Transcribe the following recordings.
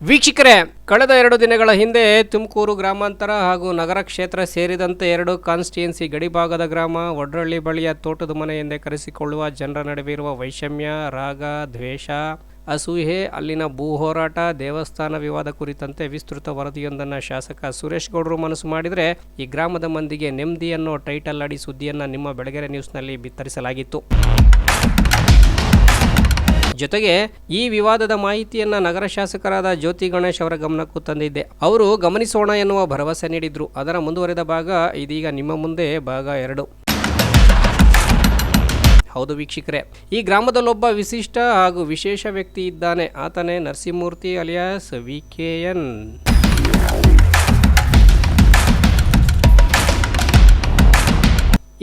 ವೀಕ್ಷಕರೇ, ಕಳೆದ ಎರಡು ದಿನಗಳ ಹಿಂದೆ ತುಮಕೂರು ಗ್ರಾಮಾಂತರ ಹಾಗೂ ನಗರ ಕ್ಷೇತ್ರ ಸೇರಿದಂತೆ ಎರಡು ಕಾನ್ಸ್ಟಿಟ್ಯುಯೆನ್ಸಿ ಗಡಿಭಾಗದ ಗ್ರಾಮ ಒಡ್ರಳ್ಳಿ ಬಳಿಯ ತೋಟದ ಮನೆ ಎಂದೇ ಕರೆಸಿಕೊಳ್ಳುವ ಜನರ ನಡುವೆ ಇರುವ ವೈಷಮ್ಯ, ರಾಗ, ದ್ವೇಷ ಅಸೂಹೆ ಅಲ್ಲಿನ ಭೂ ಹೋರಾಟ, ದೇವಸ್ಥಾನ ವಿವಾದ ಕುರಿತಂತೆ ವಿಸ್ತೃತ ವರದಿಯೊಂದನ್ನು ಶಾಸಕ ಸುರೇಶ್ ಗೌಡರು ಮನಸ್ಸು ಮಾಡಿದರೆ ಈ ಗ್ರಾಮದ ಮಂದಿಗೆ ನೆಮ್ಮದಿ ಅನ್ನೋ ಟೈಟಲ್ ಅಡಿ ಸುದ್ದಿಯನ್ನು ನಿಮ್ಮ ಬೆಳಗೆರೆ ನ್ಯೂಸ್ನಲ್ಲಿ ಬಿತ್ತರಿಸಲಾಗಿತ್ತು. ಜೊತೆಗೆ ಈ ವಿವಾದದ ಮಾಹಿತಿಯನ್ನ ನಗರ ಶಾಸಕರಾದ ಜ್ಯೋತಿ ಗಣೇಶ್ ಅವರ ಗಮನಕ್ಕೂ ತಂದಿದ್ದೆ. ಅವರು ಗಮನಿಸೋಣ ಎನ್ನುವ ಭರವಸೆ ನೀಡಿದ್ರು. ಅದರ ಮುಂದುವರೆದ ಭಾಗ ಇದೀಗ ನಿಮ್ಮ ಮುಂದೆ ಭಾಗ ಎರಡು. ಹೌದು ವೀಕ್ಷಕರೇ, ಈ ಗ್ರಾಮದಲ್ಲೊಬ್ಬ ವಿಶಿಷ್ಟ ಹಾಗೂ ವಿಶೇಷ ವ್ಯಕ್ತಿ ಇದ್ದಾನೆ. ಆತನೇ Narasimhamurthy alias V K N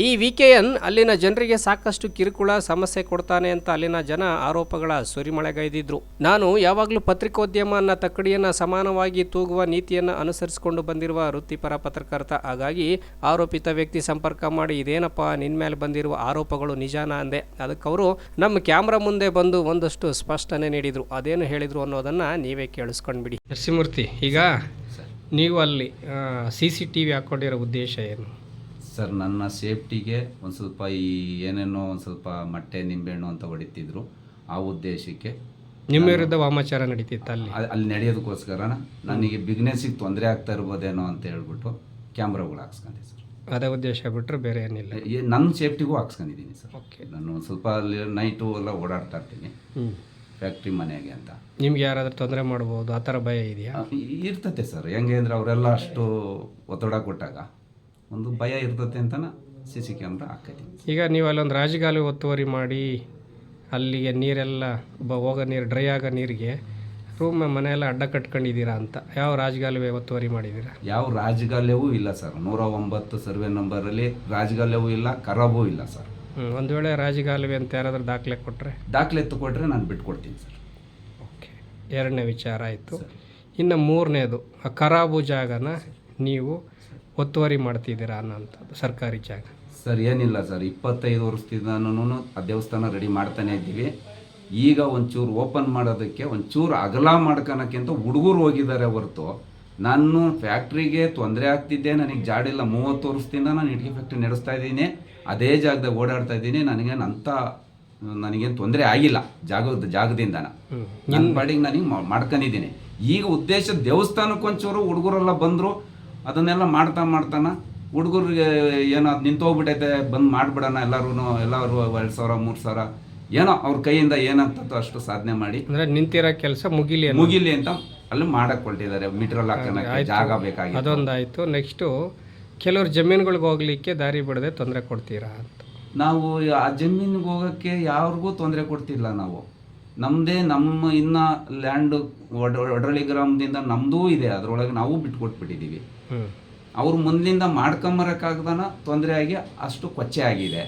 ಈ ವಿ ಅಲ್ಲಿನ ಜನರಿಗೆ ಸಾಕಷ್ಟು ಕಿರುಕುಳ ಸಮಸ್ಯೆ ಕೊಡ್ತಾನೆ ಅಂತ ಅಲ್ಲಿನ ಜನ ಆರೋಪಗಳ ಸುರಿಮಳೆಗೈದಿದ್ರು. ನಾನು ಯಾವಾಗಲೂ ಪತ್ರಿಕೋದ್ಯಮ ಅನ್ನ ತಕ್ಕಡಿಯನ್ನ ಸಮಾನವಾಗಿ ತೂಗುವ ನೀತಿಯನ್ನ ಅನುಸರಿಸಿಕೊಂಡು ಬಂದಿರುವ ವೃತ್ತಿಪರ ಪತ್ರಕರ್ತ. ಹಾಗಾಗಿ ಆರೋಪಿತ ವ್ಯಕ್ತಿ ಸಂಪರ್ಕ ಮಾಡಿ ಇದೇನಪ್ಪ ನಿನ್ ಮೇಲೆ ಬಂದಿರುವ ಆರೋಪಗಳು ನಿಜಾನ ಅಂದೆ. ಅದಕ್ಕೆ ಅವರು ನಮ್ಮ ಕ್ಯಾಮ್ರಾ ಮುಂದೆ ಬಂದು ಒಂದಷ್ಟು ಸ್ಪಷ್ಟನೆ ನೀಡಿದರು. ಅದೇನು ಹೇಳಿದರು ಅನ್ನೋದನ್ನ ನೀವೇ ಕೇಳಿಸ್ಕೊಂಡ್ಬಿಡಿ. ನರಸಿಂಹಮೂರ್ತಿ, ಈಗ ನೀವು ಅಲ್ಲಿ ಸಿ ಸಿ ಟಿ ವಿ ಹಾಕ್ಕೊಂಡಿರೋ ಉದ್ದೇಶ ಏನು? ಸರ್ ನನ್ನ ಸೇಫ್ಟಿಗೆ ಒಂದು ಸ್ವಲ್ಪ ಈ ಏನೇನೋ ಒಂದು ಸ್ವಲ್ಪ ಮೊಟ್ಟೆ ನಿಂಬೆಹಣ್ಣು ಅಂತ ಹೊಡಿತಿದ್ರು ಆ ಉದ್ದೇಶಕ್ಕೆ. ನಿಮ್ಮ ವಿರುದ್ಧ ವಾಮಾಚಾರ ನಡೀತಿತ್ತು ಅಲ್ಲಿ? ಅ- ಅಲ್ಲಿ ನಡೆಯೋದಕ್ಕೋಸ್ಕರ ನನಗೆ ಬಿಗ್ನೆಸ್ಸಿಗೆ ತೊಂದರೆ ಆಗ್ತಾ ಇರ್ಬೋದೇನೋ ಅಂತ ಹೇಳ್ಬಿಟ್ಟು ಕ್ಯಾಮ್ರಾಗಳು ಹಾಕ್ಸ್ಕೊಂಡೆ ಸರ್. ಅದೇ ಉದ್ದೇಶ ಬಿಟ್ಟರೆ ಬೇರೆ ಏನಿಲ್ಲ. ಏ- ನನ್ನ ಸೇಫ್ಟಿಗೂ ಹಾಕ್ಸ್ಕೊಂಡಿದ್ದೀನಿ ಸರ್. ಓಕೆ. ನಾನು ಒಂದು ಸ್ವಲ್ಪ ಅಲ್ಲಿ ನೈಟು ಎಲ್ಲ ಓಡಾಡ್ತಾ ಇರ್ತೀನಿ. ಹ್ಞೂ ಫ್ಯಾಕ್ಟ್ರಿ ಮನೆಗೆ ಅಂತ. ನಿಮ್ಗೆ ಯಾರಾದರೂ ತೊಂದರೆ ಮಾಡ್ಬೋದು ಆ ಥರ ಭಯ ಇದೆಯಾ? ಇರ್ತತೆ ಸರ್. ಹೆಂಗೆ ಅಂದರೆ ಅವರೆಲ್ಲ ಅಷ್ಟು ಒತ್ತಡ ಕೊಟ್ಟಾಗ. ಒಂದು ಭಯ ಇರ್ತದೆ ಅಂತನ ಸಿ ಸಿ ಕ್ಯಾಮ್ರಾ ಹಾಕೈತಿ ಈಗ ನೀವು ಅಲ್ಲೊಂದು ರಾಜಗಾಲು ಒತ್ತುವರಿ ಮಾಡಿ ಅಲ್ಲಿಗೆ ನೀರೆಲ್ಲ ಒಬ್ಬ ಹೋಗೋ ನೀರು ಡ್ರೈ ಆಗೋ ನೀರಿಗೆ ರೂಮ್ ಮನೆಯೆಲ್ಲ ಅಡ್ಡ ಕಟ್ಕೊಂಡಿದ್ದೀರಾ ಅಂತ. ಯಾವ ರಾಜಗಾಲುವೆ ಒತ್ತುವರಿ ಮಾಡಿದ್ದೀರಾ? ಯಾವ ರಾಜಗಾಲ್ಯವೂ ಇಲ್ಲ ಸರ್. ನೂರ ಒಂಬತ್ತು ಸರ್ವೆ ನಂಬರಲ್ಲಿ ರಾಜಗಾಲ್ಯವೂ ಇಲ್ಲ ಖರಾಬೂ ಇಲ್ಲ ಸರ್. ಹ್ಞೂ ಒಂದು ವೇಳೆ ರಾಜಗಾಲುವೆ ಅಂತ ಯಾರಾದರೂ ದಾಖಲೆ ಕೊಟ್ಟರೆ ದಾಖಲೆ ಎತ್ತುಕೊಟ್ರೆ ನಾನು ಬಿಟ್ಕೊಡ್ತೀನಿ ಸರ್. ಓಕೆ ಎರಡನೇ ವಿಚಾರ ಆಯಿತು. ಇನ್ನು ಮೂರನೇದು ಆ ಖರಾಬು ಜಾಗನ ನೀವು ಒತ್ತುವರಿ ಮಾಡ್ತಿದ್ದೀರಾ ಅನ್ನೋಂಥದ್ದು ಸರ್ಕಾರಿ ಜಾಗ. ಸರ್ ಏನಿಲ್ಲ ಸರ್. ಇಪ್ಪತ್ತೈದು ವರ್ಷದಿಂದನೂ ಆ ದೇವಸ್ಥಾನ ರೆಡಿ ಮಾಡ್ತಾನೆ ಇದ್ದೀವಿ. ಈಗ ಒಂಚೂರು ಓಪನ್ ಮಾಡೋದಕ್ಕೆ ಒಂಚೂರು ಅಗಲ ಮಾಡ್ಕೊಳಕ್ಕಿಂತ ಹುಡುಗರು ಹೋಗಿದ್ದಾರೆ ಹೊರತು. ನಾನು ಫ್ಯಾಕ್ಟ್ರಿಗೆ ತೊಂದರೆ ಆಗ್ತಿದ್ದೆ ನನಗೆ ಜಾಡಿಲ್ಲ. ಮೂವತ್ತು ವರ್ಷದಿಂದ ನಾನು ಇಟ್ಕಿ ಫ್ಯಾಕ್ಟ್ರಿ ನಡೆಸ್ತಾ ಇದ್ದೀನಿ. ಅದೇ ಜಾಗದಾಗ ಓಡಾಡ್ತಾ ಇದ್ದೀನಿ. ನನಗೇನು ಅಂಥ ನನಗೇನು ತೊಂದರೆ ಆಗಿಲ್ಲ ಜಾಗದ ಜಾಗದಿಂದ ನನ್ನ ಬಾಡಿಗೆ ನನಗೆ ಮಾಡ್ಕೊಂಡಿದ್ದೀನಿ. ಈಗ ಉದ್ದೇಶ ದೇವಸ್ಥಾನಕ್ಕೆ ಒಂಚೂರು ಹುಡುಗರೆಲ್ಲ ಬಂದರು. ಅದನ್ನೆಲ್ಲ ಮಾಡ್ತಾ ಮಾಡ್ತಾನ ಹುಡುಗರಿಗೆ ಏನೋ ಅದು ನಿಂತೋಗ್ಬಿಟ್ಟೈತೆ ಬಂದು ಮಾಡ್ಬಿಡೋಣ ಎಲ್ಲರೂ ಎಲ್ಲರೂ ಎರಡು ಸಾವಿರ ಮೂರು ಸಾವಿರ ಏನೋ ಅವ್ರ ಕೈಯಿಂದ ಏನಂತ ಅಷ್ಟು ಸಾಧನೆ ಮಾಡಿ. ಅಂದರೆ ನಿಂತಿರೋ ಕೆಲಸ ಮುಗಿಲಿ ಮುಗಿಲಿ ಅಂತ ಅಲ್ಲಿ ಮಾಡಕ್ ಹೊರಟಿದ್ದಾರೆ ಮಿಟ್ರಲ್ ಹಾಕೋಣ ಜಾಗ ಬೇಕಾಗಿ ಅದೊಂದಾಯಿತು. ನೆಕ್ಸ್ಟು ಕೆಲವ್ರು ಜಮೀನುಗಳಿಗೆ ಹೋಗ್ಲಿಕ್ಕೆ ದಾರಿ ಬಿಡದೆ ತೊಂದರೆ ಕೊಡ್ತೀರಾ ಅಂತ. ನಾವು ಆ ಜಮೀನಿಗೆ ಹೋಗೋಕ್ಕೆ ಯಾರಿಗೂ ತೊಂದರೆ ಕೊಡ್ತಿಲ್ಲ ನಾವು. ನಮ್ಮದೇ ನಮ್ಮ ಇನ್ನ ಲ್ಯಾಂಡ್ ಒಡರಳಿ ಗ್ರಾಮದಿಂದ ನಮ್ದು ಇದೆ. ಅದರೊಳಗೆ ನಾವು ಬಿಟ್ಕೊಟ್ಬಿಟ್ಟಿದ್ದೀವಿ ಅವ್ರು ಮುಂದಿಂದ ಮಾಡ್ಕೊಂಬರಕ್ಕಾಗ್ದಾನ ತೊಂದರೆ ಆಗಿ ಅಷ್ಟು ಕೊಚ್ಚೆ ಆಗಿದೆ.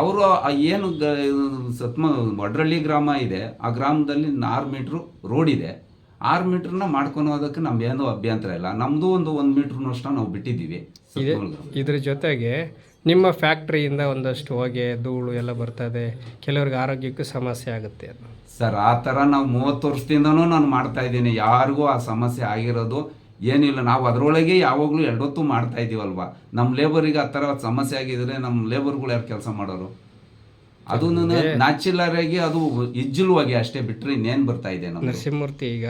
ಅವರು ಏನು ಸತ್ಮ ಒಡ್ರಳ್ಳಿ ಗ್ರಾಮ ಇದೆ. ಆ ಗ್ರಾಮದಲ್ಲಿ ಆರು ಮೀಟ್ರ್ ರೋಡ್ ಇದೆ. ಆರು ಮೀಟ್ರನ್ನ ಮಾಡ್ಕೊಂಡು ಹೋಗೋದಕ್ಕೆ ಏನು ಅಭ್ಯಂತರ ಇಲ್ಲ. ನಮ್ದು ಒಂದು ಒಂದು ಮೀಟ್ರ್ನಷ್ಟು ನಾವು ಬಿಟ್ಟಿದ್ದೀವಿ. ಇದ್ರ ಜೊತೆಗೆ ನಿಮ್ಮ ಫ್ಯಾಕ್ಟ್ರಿಯಿಂದ ಒಂದಷ್ಟು ಹೊಗೆ ಧೂಳು ಎಲ್ಲ ಬರ್ತದೆ. ಕೆಲವ್ರಿಗೆ ಆರೋಗ್ಯಕ್ಕೂ ಸಮಸ್ಯೆ ಆಗುತ್ತೆ ಸರ್ ಆ ಥರ ನಾವು ಮೂವತ್ತು ವರ್ಷದಿಂದನೂ ನಾನು ಮಾಡ್ತಾ ಇದ್ದೀನಿ. ಯಾರಿಗೂ ಆ ಸಮಸ್ಯೆ ಆಗಿರೋದು ಏನಿಲ್ಲ. ನಾವು ಅದರೊಳಗೆ ಯಾವಾಗಲೂ ಎರಡೊತ್ತು ಮಾಡ್ತಾ ಇದ್ದೀವಲ್ವಾ? ನಮ್ಮ ಲೇಬರಿಗೆ ಆ ಥರ ಸಮಸ್ಯೆ ಆಗಿದ್ರೆ ನಮ್ಮ ಲೇಬರ್ಗಳು ಯಾರು ಕೆಲಸ ಮಾಡೋರು? ಅದು ನ್ಯಾಚುಲರ್ ಆಗಿ ಅದು ಇಜ್ಜುಲುವಾಗಿ ಅಷ್ಟೇ ಬಿಟ್ಟರೆ ಇನ್ನೇನು ಬರ್ತಾ ಇದೆ ನರಸಿಂಹಮೂರ್ತಿ ಈಗ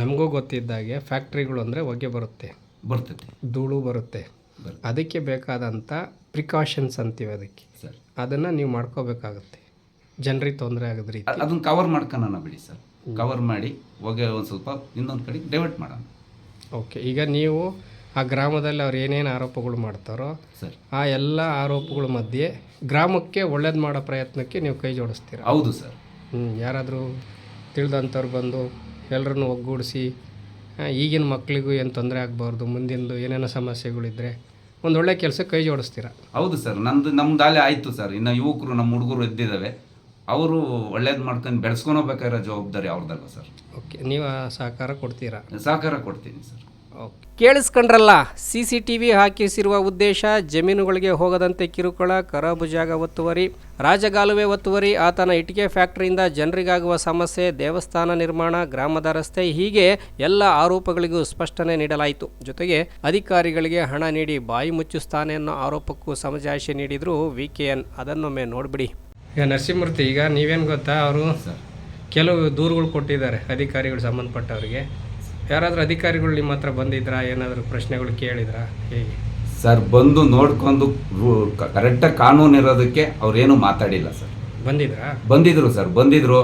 ನಮಗೂ ಗೊತ್ತಿದ್ದಾಗೆ ಫ್ಯಾಕ್ಟ್ರಿಗಳು ಅಂದರೆ ಹೊಗೆ ಬರುತ್ತೆ. ಬರ್ತದೆ. ಧೂಳು ಬರುತ್ತೆ. ಅದಕ್ಕೆ ಬೇಕಾದಂಥ ಪ್ರಿಕಾಷನ್ಸ್ ಅಂತೀವಿ ಅದಕ್ಕೆ. ಸರ್. ಅದನ್ನು ನೀವು ಮಾಡ್ಕೋಬೇಕಾಗುತ್ತೆ. ಜನರಿಗೆ ತೊಂದರೆ ಆಗದ ರೀತಿ. ಅದನ್ನ ಕವರ್ ಮಾಡ್ಕೊಳ್ಳೋಣ ಬಿಡಿ ಸರ್. ಕವರ್ ಮಾಡಿ ಹೋಗಿ ಒಂದು ಸ್ವಲ್ಪ ಇನ್ನೊಂದು ಕಡೆ ಡೈವರ್ಟ್ ಮಾಡೋಣ. ಓಕೆ ಈಗ ನೀವು ಆ ಗ್ರಾಮದಲ್ಲಿ ಅವ್ರು ಏನೇನು ಆರೋಪಗಳು ಮಾಡ್ತಾರೋ ಸರ್. ಆ ಎಲ್ಲ ಆರೋಪಗಳ ಮಧ್ಯೆ ಗ್ರಾಮಕ್ಕೆ ಒಳ್ಳೇದು ಮಾಡೋ ಪ್ರಯತ್ನಕ್ಕೆ ನೀವು ಕೈ ಜೋಡಿಸ್ತೀರ? ಹೌದು ಸರ್. ಹ್ಞೂ ಯಾರಾದರೂ ತಿಳಿದಂಥವ್ರು ಬಂದು ಎಲ್ಲರನ್ನು ಒಗ್ಗೂಡಿಸಿ ಈಗಿನ ಮಕ್ಕಳಿಗೂ ಏನು ತೊಂದರೆ ಆಗಬಾರ್ದು ಮುಂದಿಂದು ಏನೇನೋ ಸಮಸ್ಯೆಗಳಿದ್ದರೆ ಒಂದು ಒಳ್ಳೆ ಕೆಲಸ ಕೈ ಜೋಡಿಸ್ತೀರ? ಹೌದು ಸರ್ ನಮ್ದು ನಮ್ಮ ದಾಲೆ ಆಯಿತು ಸರ್. ಇನ್ನು ಯುವಕರು ನಮ್ಮ ಹುಡುಗರು ಎದ್ದಿದ್ದಾವೆ ಅವರು ಒಳ್ಳೇದು ಮಾಡ್ಕೊಂಡು ಬೆಳೆಸ್ಕೊಂಡು ಜವಾಬ್ದಾರಿ ಅವ್ರದ್ದಲ್ಲ ಸರ್. ಓಕೆ ನೀವು ಆ ಸಹಕಾರ ಕೊಡ್ತೀರಾ? ಸಹಕಾರ ಕೊಡ್ತೀನಿ ಸರ್. ಕೇಳಿಸ್ಕೊಂಡ್ರಲ್ಲ ಸಿ ಸಿ ಟಿ ವಿ ಹಾಕಿಸಿರುವ ಉದ್ದೇಶ ಜಮೀನುಗಳಿಗೆ ಹೋಗದಂತೆ ಕಿರುಕುಳ ಖರಾಬು ಜಾಗ ಒತ್ತುವರಿ ರಾಜಗಾಲುವೆ ಒತ್ತುವರಿ ಆತನ ಇಟ್ಟಿಗೆ ಫ್ಯಾಕ್ಟರಿಯಿಂದ ಜನರಿಗಾಗುವ ಸಮಸ್ಯೆ ದೇವಸ್ಥಾನ ನಿರ್ಮಾಣ ಗ್ರಾಮದ ರಸ್ತೆ ಹೀಗೆ ಎಲ್ಲ ಆರೋಪಗಳಿಗೂ ಸ್ಪಷ್ಟನೆ ನೀಡಲಾಯಿತು. ಜೊತೆಗೆ ಅಧಿಕಾರಿಗಳಿಗೆ ಹಣ ನೀಡಿ ಬಾಯಿ ಮುಚ್ಚಿಸ್ತಾನೆ ಅನ್ನೋ ಆರೋಪಕ್ಕೂ ಸಮಜಾಯಿಷಿ ನೀಡಿದ್ರು ವಿ ಕೆ ಎನ್ ಅದನ್ನೊಮ್ಮೆ ನೋಡಿಬಿಡಿ. ಈಗ ನರಸಿಂಹಮೂರ್ತಿ ಈಗ ನೀವೇನು ಗೊತ್ತಾ ಅವರು ಕೆಲವು ದೂರುಗಳು ಕೊಟ್ಟಿದ್ದಾರೆ ಅಧಿಕಾರಿಗಳು ಸಂಬಂಧಪಟ್ಟವ್ರಿಗೆ. ಯಾರಾದರೂ ಅಧಿಕಾರಿಗಳು ನಿಮ್ಮ ಹತ್ರ ಬಂದಿದ್ರಾ? ಏನಾದರೂ ಪ್ರಶ್ನೆಗಳು ಕೇಳಿದ್ರಾ? ಹೇಗೆ? ಸರ್ ಬಂದು ನೋಡ್ಕೊಂಡು ಕರೆಕ್ಟಾಗಿ ಕಾನೂನು ಇರೋದಕ್ಕೆ ಅವ್ರೇನು ಮಾತಾಡಿಲ್ಲ ಸರ್. ಬಂದಿದ್ರಾ? ಬಂದಿದ್ರು ಸರ್ ಬಂದಿದ್ರು.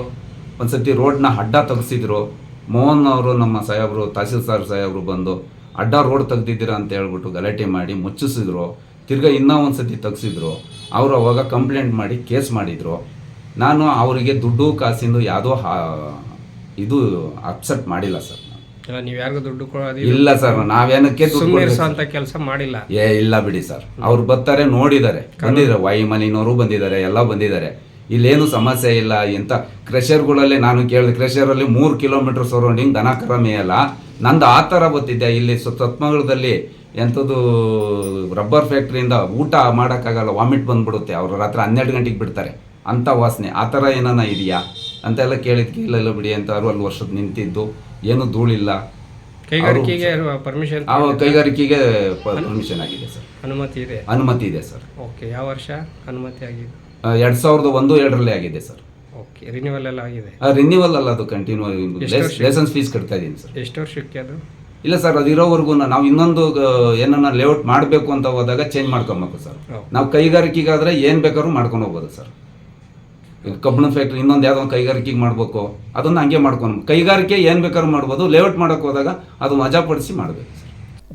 ಒಂದ್ಸತಿ ರೋಡ್ನ ಅಡ್ಡ ತೆಗೆಸಿದ್ರು. ಮೋಹನ್ ಅವರು ನಮ್ಮ ಸಾಹೇಬರು ತಹಸೀಲ್ದಾರ್ ಸಾಹೇಬರು ಬಂದು ಅಡ್ಡ ರೋಡ್ ತೆಗ್ದಿದ್ದೀರಾ ಅಂತ ಹೇಳ್ಬಿಟ್ಟು ಗಲಾಟೆ ಮಾಡಿ ಮುಚ್ಚಿಸಿದ್ರು. ತಿರ್ಗಾ ಇನ್ನೂ ಒಂದ್ಸತಿ ತೆಗ್ಸಿದ್ರು. ಅವರು ಅವಾಗ ಕಂಪ್ಲೇಂಟ್ ಮಾಡಿ ಕೇಸ್ ಮಾಡಿದರು. ನಾನು ಅವರಿಗೆ ದುಡ್ಡು ಕಾಸಿಂದು ಯಾವುದೋ ಇದು ಅಪ್ಸೆಟ್ ಮಾಡಿಲ್ಲ ಸರ್. ಇಲ್ಲ ನೀವು ಯಾರಿಗೂ ದುಡ್ಡು ಕೊಡೋದು ಇಲ್ಲ ಸರ್ ನಾವೇನಕ್ಕೆ ದುಡ್ಡು ಸುಮ್ಮನೆ ಕೊಡ್ಬೇಕು? ಅಂತ ಕೆಲಸ ಮಾಡಿಲ್ಲ. ಏ ಇಲ್ಲ ಬಿಡಿ ಸರ್. ಅವ್ರು ಬರ್ತಾರೆ ನೋಡಿದ್ದಾರೆ. ಬಂದಿದ್ದಾರೆ ವಾಯುಮಲಿನವರು ಬಂದಿದ್ದಾರೆ ಎಲ್ಲ ಬಂದಿದ್ದಾರೆ. ಇಲ್ಲೇನು ಸಮಸ್ಯೆ ಇಲ್ಲ ಎಂತ. ಕ್ರೆಷರ್ಗಳಲ್ಲಿ ನಾನು ಕೇಳಿದೆ ಕ್ರೆಷರಲ್ಲಿ ಮೂರು ಕಿಲೋಮೀಟರ್ ಸರೌಂಡಿಂಗ್ ದನ ಕರ ಮೇಯಲ್ಲ ನಂದು ಆ ಥರ ಗೊತ್ತಿದ್ದೆ ಇಲ್ಲಿ ಸತ್ಮಂಗಳದಲ್ಲಿ ಎಂಥದ್ದು ರಬ್ಬರ್ ಫ್ಯಾಕ್ಟ್ರಿಯಿಂದ ಊಟ ಮಾಡೋಕ್ಕಾಗಲ್ಲ ವಾಮಿಟ್ ಬಂದ್ಬಿಡುತ್ತೆ. ಅವರು ರಾತ್ರಿ ಹನ್ನೆರಡು ಗಂಟೆಗೆ ಬಿಡ್ತಾರೆ. ಅಂಥ ವಾಸನೆ. ಆ ಥರ ಏನಾನ ಇದೆಯಾ? ಅಂತೆಲ್ಲ ಕೇಳಿದ್ಕೆ ಇಲ್ಲ ಇಲ್ಲ ಬಿಡಿ ಅಂತ ಅರವತ್ತು ವರ್ಷದ ನಿಂತಿದ್ದು. ಏನು ಧೂಳಿಲ್ಲ. ಕೈಗಾರಿಕೆಗೆ ಪರ್ಮಿಷನ್ ಆ ಕೈಗಾರಿಕೆಗೆ ಪರ್ಮಿಷನ್ ಆಗಿದೆ ಸರ್. ಅನುಮತಿ ಇದೆ? ಅನುಮತಿ ಇದೆ ಸರ್. ಓಕೆ ಯಾವ ವರ್ಷ ಅನುಮತಿ ಆಗಿದೆ? ಎರಡು ಸಾವಿರದ ಒಂದು ಎರಡರಲ್ಲಿ ಆಗಿದೆ ಸರ್. ಓಕೆ ರಿನ್ಯೂವಲ್ ಎಲ್ಲ ಆಗಿದೆ? ರಿನ್ಯೂವಲ್ ಅಲ್ಲ ಅದು ಕಂಟಿನ್ಯೂ ಲೈಸೆನ್ಸ್ ಫೀಸ್ ಕಟ್ತಾ ಇದ್ದೀನಿ ಸರ್. ಎಷ್ಟು ವರ್ಷಕ್ಕೆ ಅದು? ಇಲ್ಲ ಸರ್ ಅದು ಇರೋವರೆಗೂ ನಾವು ಇನ್ನೊಂದು ಏನನ್ನ ಲೇಔಟ್ ಮಾಡಬೇಕು ಅಂತ ಹೋದಾಗ ಚೇಂಜ್ ಮಾಡ್ಕೊಬೇಕು ಸರ್. ನಾವು ಕೈಗಾರಿಕೆಗಾದ್ರೆ ಏನು ಬೇಕಾದ್ರೂ ಮಾಡ್ಕೊಂಡು ಹೋಗ್ಬೋದು ಸರ್. ಕಬ್ಬಣ ಫ್ಯಾಕ್ಟ್ರಿ ಇನ್ನೊಂದು ಯಾವುದೋ ಒಂದು ಕೈಗಾರಿಕೆಗೆ ಮಾಡಬೇಕು. ಅದನ್ನು ಹಂಗೆ ಮಾಡ್ಕೊಂಡು ಕೈಗಾರಿಕೆ ಏನು ಬೇಕಾದ್ರೂ ಮಾಡ್ಬೋದು ಲೇಔಟ್ ಮಾಡೋಕೆ ಹೋದಾಗ ಅದು ಮಜಾಪಡಿಸಿ ಮಾಡಬೇಕು.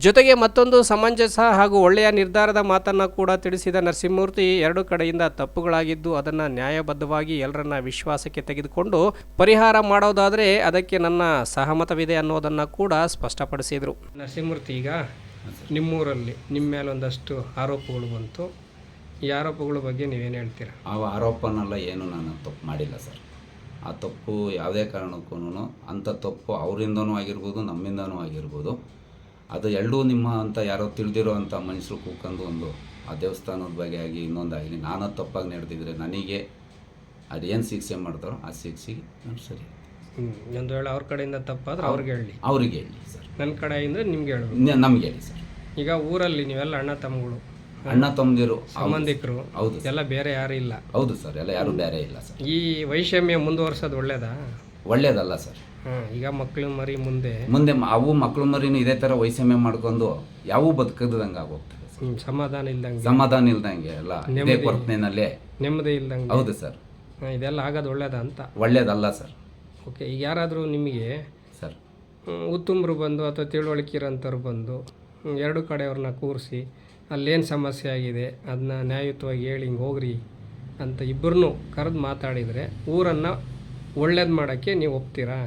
ಜೊತೆಗೆ ಮತ್ತೊಂದು ಸಮಂಜಸ ಹಾಗೂ ಒಳ್ಳೆಯ ನಿರ್ಧಾರದ ಮಾತನ್ನು ಕೂಡ ತಿಳಿಸಿದ ನರಸಿಂಹಮೂರ್ತಿ ಎರಡು ಕಡೆಯಿಂದ ತಪ್ಪುಗಳಾಗಿದ್ದು ಅದನ್ನು ನ್ಯಾಯಬದ್ಧವಾಗಿ ಎಲ್ಲರನ್ನ ವಿಶ್ವಾಸಕ್ಕೆ ತೆಗೆದುಕೊಂಡು ಪರಿಹಾರ ಮಾಡೋದಾದರೆ ಅದಕ್ಕೆ ನನ್ನ ಸಹಮತವಿದೆ ಅನ್ನೋದನ್ನು ಕೂಡ ಸ್ಪಷ್ಟಪಡಿಸಿದರು. ನರಸಿಂಹಮೂರ್ತಿ ಈಗ ನಿಮ್ಮೂರಲ್ಲಿ ನಿಮ್ಮ ಮೇಲೆ ಒಂದಷ್ಟು ಆರೋಪಗಳು ಬಂತು. ಈ ಆರೋಪಗಳ ಬಗ್ಗೆ ನೀವೇನು ಹೇಳ್ತೀರಾ? ಆ ಆರೋಪನೆಲ್ಲ ಏನು ನಾನು ತಪ್ಪು ಮಾಡಿಲ್ಲ ಸರ್. ಆ ತಪ್ಪು ಯಾವುದೇ ಕಾರಣಕ್ಕೂ ಅಂಥ ತಪ್ಪು ಅವರಿಂದನೂ ಆಗಿರ್ಬೋದು ನಮ್ಮಿಂದನೂ ಆಗಿರ್ಬೋದು. ಅದು ಎರಡೂ ನಿಮ್ಮ ಅಂತ ಯಾರೋ ತಿಳಿದಿರೋ ಅಂಥ ಮನುಷ್ಯರು ಕೂತ್ಕೊಂಡು ಒಂದು ಆ ದೇವಸ್ಥಾನದ ಬಗ್ಗೆ ಆಗಿ ಇನ್ನೊಂದಾಗಲಿ ನಾನು ತಪ್ಪಾಗಿ ನಡೆದಿದ್ರೆ ನನಗೆ ಅದೇನು ಶಿಕ್ಷೆ ಮಾಡ್ತಾರೋ ಆ ಶಿಕ್ಷೆಗೆ ನಾನು ಸರಿ ಹ್ಞೂ ಒಂದು ವೇಳೆ ಅವ್ರ ಕಡೆಯಿಂದ ತಪ್ಪಾದ್ರೆ ಅವ್ರಿಗೆ ಹೇಳಿ. ಅವ್ರಿಗೆ ಹೇಳಿ ಸರ್. ನನ್ನ ಕಡೆಯಿಂದ ನಿಮ್ಗೆ ಹೇಳಿ ನಮ್ಗೆ ಹೇಳಿ ಸರ್. ಈಗ ಊರಲ್ಲಿ ನೀವೆಲ್ಲ ಅಣ್ಣ ತಮ್ಮಗಳು. ಅಣ್ಣ ತಮ್ಮದಿರು. ಸಂಬಂಧಿಕರು. ಹೌದು ಎಲ್ಲ ಬೇರೆ ಯಾರು ಇಲ್ಲ. ಹೌದು ಸರ್. ಎಲ್ಲ ಯಾರು ಬೇರೆ ಇಲ್ಲ ಸರ್. ಈ ವೈಷಮ್ಯ ಮುಂದುವರ್ಸೋದು ಒಳ್ಳೇದಾ? ಒಳ್ಳೇದಲ್ಲ ಸರ್. ಈಗ ಮಕ್ಕಳು ಮರಿ ಮುಂದೆ. ಮುಂದೆ ಅವು ಮಕ್ಕಳು ಮರಿನೂ ಇದೇ ಥರ ವೈಷಮ್ಯ ಮಾಡ್ಕೊಂಡು ಯಾವೂ ಬದುಕದಂಗೆ ಆಗೋಗ್ತದೆ ಸಮಾಧಾನ ಇಲ್ದಂಗೆ. ಸಮಾಧಾನ ಇಲ್ದಂಗೆ ಎಲ್ಲ ಇದೇ ಕೊರತೆನಲ್ಲಿ. ನೆಮ್ಮದಿ ಇಲ್ದಂಗೆ. ಹೌದು ಸರ್. ಇದೆಲ್ಲ ಆಗೋದು ಒಳ್ಳೇದ ಅಂತ. ಒಳ್ಳೇದಲ್ಲ ಸರ್. ಓಕೆ ಈಗ ಯಾರಾದರೂ ನಿಮಗೆ ಸರ್. ಉತ್ತುಂಬರು ಬಂದು ಅಥವಾ ತಿಳುವಳಿಕೆ ಇರೋಂಥವ್ರು ಬಂದು ಎರಡು ಕಡೆಯವ್ರನ್ನ ಕೂರಿಸಿ ಅಲ್ಲೇನು ಸಮಸ್ಯೆ ಆಗಿದೆ? ಅದನ್ನ ನ್ಯಾಯಯುತವಾಗಿ ಹೇಳಿ ಹಿಂಗೆ ಹೋಗ್ರಿ ಅಂತ ಇಬ್ಬರನ್ನು ಕರೆದು ಮಾತಾಡಿದರೆ ಊರನ್ನು ಒಳ್ಳೇದು ಮಾಡೋಕ್ಕೆ ನೀವು ಒಪ್ತೀರಾ?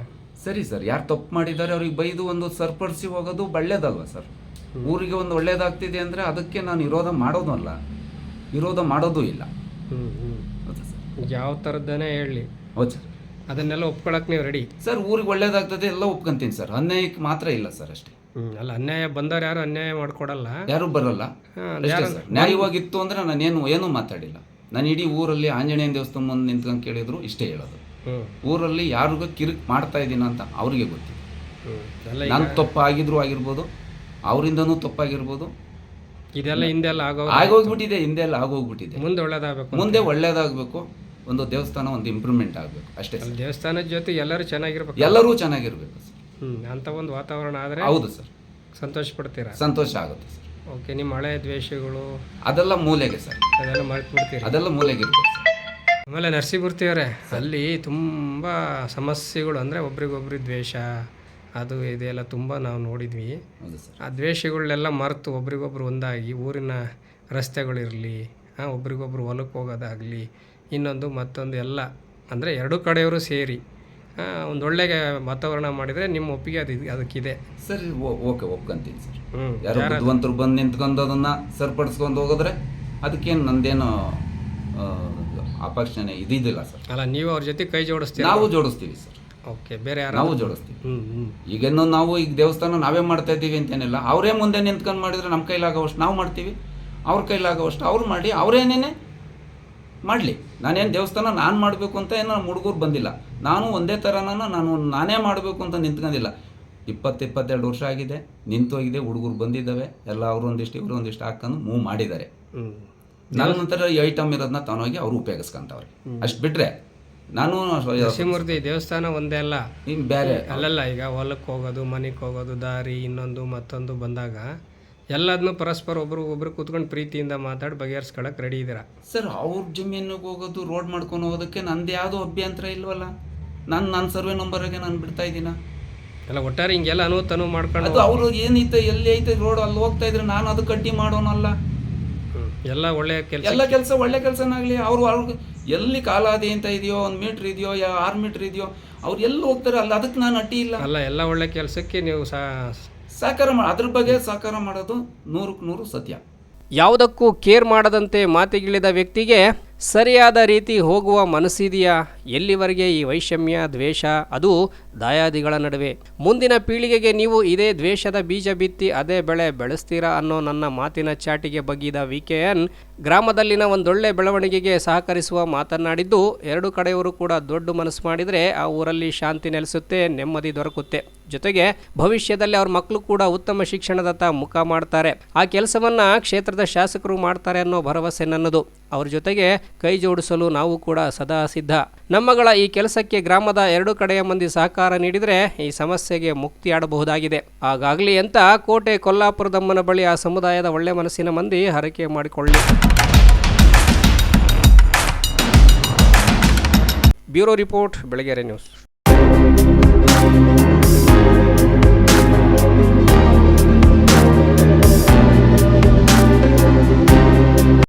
ಸರಿ ಸರ್ ಯಾರು ತಪ್ಪು ಮಾಡಿದ್ದಾರೆ ಅವ್ರಿಗೆ ಬೈದು ಒಂದು ಸರ್ಪರ್ಸಿ ಹೋಗೋದು ಒಳ್ಳೇದಲ್ವಾ ಸರ್? ಊರಿಗೆ ಒಂದು ಒಳ್ಳೇದಾಗ್ತಿದೆ ಅಂದರೆ ಅದಕ್ಕೆ ನಾನು ವಿರೋಧ ಮಾಡೋದು ಅಲ್ಲ. ವಿರೋಧ ಮಾಡೋದು ಇಲ್ಲ. ಹ್ಞೂ ಹ್ಞೂ ಹೌದು ಸರ್? ಯಾವ ಥರದ್ದನೇ ಹೇಳಿ ಹೌದು ಸರ್. ಅದನ್ನೆಲ್ಲ ಒಪ್ಕೊಳಕ್ಕೆ ನೀವು ರೆಡಿ ಸರ್ ಊರಿಗೆ ಒಳ್ಳೇದಾಗ್ತದೆ ಎಲ್ಲ ಒಪ್ಕೊಂತೀನಿ ಸರ್ ಅನ್ಯಾಯಕ್ಕೆ ಮಾತ್ರ ಇಲ್ಲ ಸರ್ ಅಷ್ಟೇ. ಅಲ್ಲ ಅನ್ಯಾಯ ಬಂದವ್ರು ಯಾರು ಅನ್ಯಾಯ ಮಾಡ್ಕೊಡಲ್ಲ. ಯಾರು ಬರಲ್ಲ. ನ್ಯಾಯವಾಗಿತ್ತು ಅಷ್ಟೇ ಸರ್ ನ್ಯಾಯವಾಗಿತ್ತು ಏನು ನಾನೇನು ಏನೂ ಮಾತಾಡಿಲ್ಲ. ನಾನು ಇಡೀ ಊರಲ್ಲಿ ಆಂಜನೇಯನ ದೇವಸ್ಥಾನ ಮುಂದೆ ನಿಂತ್ಕೊಂಡು ಕೇಳಿದ್ರು ಇಷ್ಟೇ ಹೇಳೋದು. ಊರಲ್ಲಿ ಯಾರಿಗೂ ಕಿರಿಕ್ ಮಾಡ್ತಾ ಇದ್ದೀನ ಅಂತ ಅವ್ರಿಗೆ ಗೊತ್ತಿದೆ ನಾನು ತಪ್ಪು ಆಗಿದ್ರು ಆಗಿರ್ಬೋದು ಅವರಿಂದನೂ ತಪ್ಪಾಗಿರ್ಬೋದು. ಇದೆಲ್ಲ ಹಿಂದೆಲ್ಲ ಆಗೋ ಆಗೋಗ್ಬಿಟ್ಟಿದೆ. ಹಿಂದೆಲ್ಲ ಆಗೋಗ್ಬಿಟ್ಟಿದೆ. ಮುಂದೆ ಒಳ್ಳೇದಾಗಬೇಕು ಮುಂದೆ ಒಳ್ಳೇದಾಗಬೇಕು. ಒಂದು ದೇವಸ್ಥಾನ ಒಂದು ಇಂಪ್ರೂವ್ಮೆಂಟ್ ಆಗಬೇಕು ಅಷ್ಟೇ ಸರ್. ದೇವಸ್ಥಾನದ ಜೊತೆ ಎಲ್ಲರೂ ಚೆನ್ನಾಗಿರ್ಬೇಕು. ಎಲ್ಲರೂ ಚೆನ್ನಾಗಿರ್ಬೇಕು ಸರ್. ಹ್ಞೂ ಅಂಥ ಒಂದು ವಾತಾವರಣ ಆದರೆ ಹೌದು ಸರ್. ಸಂತೋಷ ಪಡ್ತೀರಾ? ಸಂತೋಷ ಆಗುತ್ತೆ ಸರ್. ಓಕೆ ನಿಮ್ಮ ಹಳೆ ದ್ವೇಷಗಳು? ಅದೆಲ್ಲ ಮೂಲೆಗೆ ಸರ್. ಅದೆಲ್ಲ ಮರೆತು ಬಿಡ್ತೀರಿ ಅದೆಲ್ಲ ಮೂಲೆಗೆ ಇರ್ಬೇಕು ಸರ್. ಆಮೇಲೆ ನರಸಿಂಹಮೂರ್ತಿ ಅವರೇ ಅಲ್ಲಿ ತುಂಬ ಸಮಸ್ಯೆಗಳು ಅಂದರೆ ಒಬ್ರಿಗೊಬ್ರಿ ದ್ವೇಷ ಅದು ಇದೆಲ್ಲ ತುಂಬ ನಾವು ನೋಡಿದ್ವಿ. ಹೌದು ಸರ್. ಆ ದ್ವೇಷಗಳನ್ನೆಲ್ಲ ಮರೆತು ಒಬ್ರಿಗೊಬ್ರು ಒಂದಾಗಿ ಊರಿನ ರಸ್ತೆಗಳಿರಲಿ ಒಬ್ರಿಗೊಬ್ರು ಹೊಲಕ್ಕೆ ಹೋಗೋದಾಗಲಿ ಇನ್ನೊಂದು ಮತ್ತೊಂದು ಎಲ್ಲ. ಅಂದರೆ ಎರಡೂ ಕಡೆಯವರು ಸೇರಿ. ಒಂದು ಒಳ್ಳೆ ವಾತಾವರಣ ಮಾಡಿದರೆ ನಿಮ್ಮ ಒಪ್ಪಿಗೆ ಅದು ಅದಕ್ಕಿದೆ. ಸರಿ ಓಕೆ ಒಪ್ಕೊಂತೀನಿ ಸರ್. ಯಾರು ಯಾರೋ ಬುದ್ಧಿವಂತರು ಬಂದು ನಿಂತ್ಕೊಂಡು ಅದನ್ನು ಸರಿಪಡಿಸ್ಕೊಂಡು ಹೋಗಿದ್ರೆ ಅದಕ್ಕೇನು ನಂದೇನು ಆ, ಇದಿಲ್ಲ ಸರ್. ಅಲ್ಲ ನೀವು ಅವ್ರ ಜೊತೆ ಕೈ ಜೋಡಿಸ್ತೀವಿ ನಾವು ಜೋಡಿಸ್ತೀವಿ ಸರ್. ಓಕೆ ಬೇರೆ ಯಾರು ನಾವು ಜೋಡಿಸ್ತೀವಿ. ಹ್ಞೂ ಹ್ಞೂ ಈಗೇನು ನಾವು ಈಗ ದೇವಸ್ಥಾನ ನಾವೇ ಮಾಡ್ತಾ ಇದ್ದೀವಿ ಅಂತೇನಿಲ್ಲ. ಅವರೇ ಮುಂದೆ ನಿಂತ್ಕೊಂಡು ಮಾಡಿದ್ರೆ ನಮ್ಮ ಕೈಲಾಗೋವಷ್ಟು ನಾವು ಮಾಡ್ತೀವಿ. ಅವ್ರ ಕೈಲಾಗೋವಷ್ಟು ಅವ್ರು ಮಾಡಿ ಅವರೇನೇನೆ ಮಾಡಲಿ. ನಾನೇನು ದೇವಸ್ಥಾನ ನಾನು ಮಾಡಬೇಕು ಅಂತ ಏನೋ ನಮ್ಮ ಹುಡುಗರು ಬಂದಿಲ್ಲ. ನಾನು ಒಂದೇ ಥರನ ನಾನು ನಾನೇ ಮಾಡಬೇಕು ಅಂತ ನಿಂತ್ಕೊಂಡಿಲ್ಲ. ಇಪ್ಪತ್ತು ಇಪ್ಪತ್ತೆರಡು ವರ್ಷ ಆಗಿದೆ ನಿಂತೋಗಿದೆ ಹುಡುಗರು ಬಂದಿದ್ದಾವೆ ಎಲ್ಲ ಅವರು ಒಂದಿಷ್ಟು ಇವರು ಒಂದಿಷ್ಟು ಹಾಕೊಂಡು ಮೂವ್ ಮಾಡಿದ್ದಾರೆ ನನ್ನ ನಂತರ ಈ ಐಟಮ್ ಇರೋದನ್ನ ತಾನೋಗಿ ಅವರು ಉಪಯೋಗಿಸ್ಕೊಂತವ್ರೆ. ಅಷ್ಟು ಬಿಟ್ಟರೆ ನಾನು ನರಸಿಂಹಮೂರ್ತಿ ದೇವಸ್ಥಾನ ಒಂದೇ ಅಲ್ಲ. ಬೇರೆ ಅಲ್ಲಲ್ಲ ಈಗ ಹೊಲಕ್ಕೆ ಹೋಗೋದು ಮನೆಗೆ ಹೋಗೋದು ದಾರಿ ಇನ್ನೊಂದು ಮತ್ತೊಂದು ಬಂದಾಗ ಎಲ್ಲದನ್ನೂ ಪರಸ್ಪರ ಒಬ್ರು ಒಬ್ರು ಕೂತ್ಕೊಂಡು ಪ್ರೀತಿಯಿಂದ ಮಾತಾಡಿ ಬಗೆಹರಿಸ್ಕೊಳಕ್ಕೆ ರೆಡಿ ಇದ್ದೀರಾ ಸರ್ ಅವ್ರ ಜಮೀನಿಗೆ ಹೋಗೋದು ರೋಡ್ ಮಾಡ್ಕೊಂಡು ಹೋಗೋದಕ್ಕೆ ನಂದು ಯಾವುದೋ ಅಭ್ಯಂತರ ಇಲ್ವಲ್ಲ? ನಾನು ನನ್ನ ಸರ್ವೆ ನಂಬರ್ಗೆ ನಾನು ಬಿಡ್ತಾ ಇದ್ದೀನ? ಎಲ್ಲ ಒಟ್ಟಾರೆ ಹಿಂಗೆಲ್ಲ ಅನುತನು ಮಾಡ್ಕೊಂಡು ಅದು ಅವರು ಏನೈತೆ ಎಲ್ಲಿ ಐತೆ ರೋಡ್ ಅಲ್ಲಿ ಹೋಗ್ತಾ ಇದ್ರೆ ನಾನು ಅದು ಕಡ್ಡಿ ಮಾಡೋನಲ್ಲ. ಎಲ್ಲ ಒಳ್ಳೆಯ ಕೆಲಸ. ಎಲ್ಲ ಕೆಲಸ ಒಳ್ಳೆ ಕೆಲಸನಾಗಲಿ. ಅವರು ಅವ್ರಿಗೆ ಎಲ್ಲಿ ಕಾಲಾದಿ ಅಂತ ಇದೆಯೋ ಒಂದು ಮೀಟ್ರ್ ಇದೆಯೋ ಯಾ ಆರು ಮೀಟ್ರ್ ಇದೆಯೋ ಅವ್ರು ಎಲ್ಲಿ ಹೋಗ್ತಾರೆ ಅಲ್ಲ ಅದಕ್ಕೆ ನಾನು ಅಡ್ಡಿ ಇಲ್ಲ. ಅಲ್ಲ ಎಲ್ಲ ಒಳ್ಳೆ ಕೆಲಸಕ್ಕೆ ನೀವು ಸಹ ಸಹಕಾರ ಮಾಡಿ ಅದ್ರ ಬಗ್ಗೆ ಸಹಕಾರ ಮಾಡೋದು ನೂರಕ್ಕೆ ನೂರು ಸತ್ಯ. ಯಾವುದಕ್ಕೂ ಕೇರ್ ಮಾಡದಂತೆ ಮಾತಿಗಿಳಿದ ವ್ಯಕ್ತಿಗೆ ಸರಿಯಾದ ರೀತಿ ಹೋಗುವ ಮನಸ್ಸಿದೆಯಾ? ಎಲ್ಲಿವರೆಗೆ ಈ ವೈಷಮ್ಯ, ದ್ವೇಷ, ಅದು ದಾಯಾದಿಗಳ ನಡುವೆ? ಮುಂದಿನ ಪೀಳಿಗೆಗೆ ನೀವು ಇದೇ ದ್ವೇಷದ ಬೀಜ ಬಿತ್ತಿ ಅದೇ ಬೆಳೆ ಬೆಳೆಸ್ತೀರಾ ಅನ್ನೋ ನನ್ನ ಮಾತಿನ ಚಾಟಿಗೆ ಬಗ್ಗಿದ ವಿ ಕೆ ಎನ್ ಗ್ರಾಮದಲ್ಲಿನ ಒಂದೊಳ್ಳೆ ಬೆಳವಣಿಗೆಗೆ ಸಹಕರಿಸುವ ಮಾತನಾಡಿದ್ದು ಎರಡು ಕಡೆಯವರು ಕೂಡ ದೊಡ್ಡ ಮನಸ್ಸು ಮಾಡಿದರೆ ಆ ಊರಲ್ಲಿ ಶಾಂತಿ ನೆಲೆಸುತ್ತೆ, ನೆಮ್ಮದಿ ದೊರಕುತ್ತೆ. ಜೊತೆಗೆ ಭವಿಷ್ಯದಲ್ಲಿ ಅವ್ರ ಮಕ್ಕಳು ಕೂಡ ಉತ್ತಮ ಶಿಕ್ಷಣದತ್ತ ಮುಖ ಮಾಡ್ತಾರೆ. ಆ ಕೆಲಸವನ್ನ ಕ್ಷೇತ್ರದ ಶಾಸಕರು ಮಾಡ್ತಾರೆ ಅನ್ನೋ ಭರವಸೆ ನನ್ನದು. ಅವ್ರ ಜೊತೆಗೆ ಕೈ ಜೋಡಿಸಲು ನಾವು ಕೂಡ ಸದಾ ಸಿದ್ಧ. ನಮ್ಮಗಳ ಈ ಕೆಲಸಕ್ಕೆ ಗ್ರಾಮದ ಎರಡು ಕಡೆಯ ಮಂದಿ ಸಹಕಾರ ನೀಡಿದರೆ ಈ ಸಮಸ್ಯೆಗೆ ಮುಕ್ತಿ ಆಡಬಹುದಾಗಿದೆ ಹಾಗಾಗಲಿ ಅಂತ ಕೋಟೆ ಕೊಲ್ಲಾಪುರದಮ್ಮನ ಬಳಿ ಆ ಸಮುದಾಯದ ಒಳ್ಳೆ ಮನಸ್ಸಿನ ಮಂದಿ ಹರಕೆ ಮಾಡಿಕೊಳ್ಳಿ. Bureau report, Belagere news.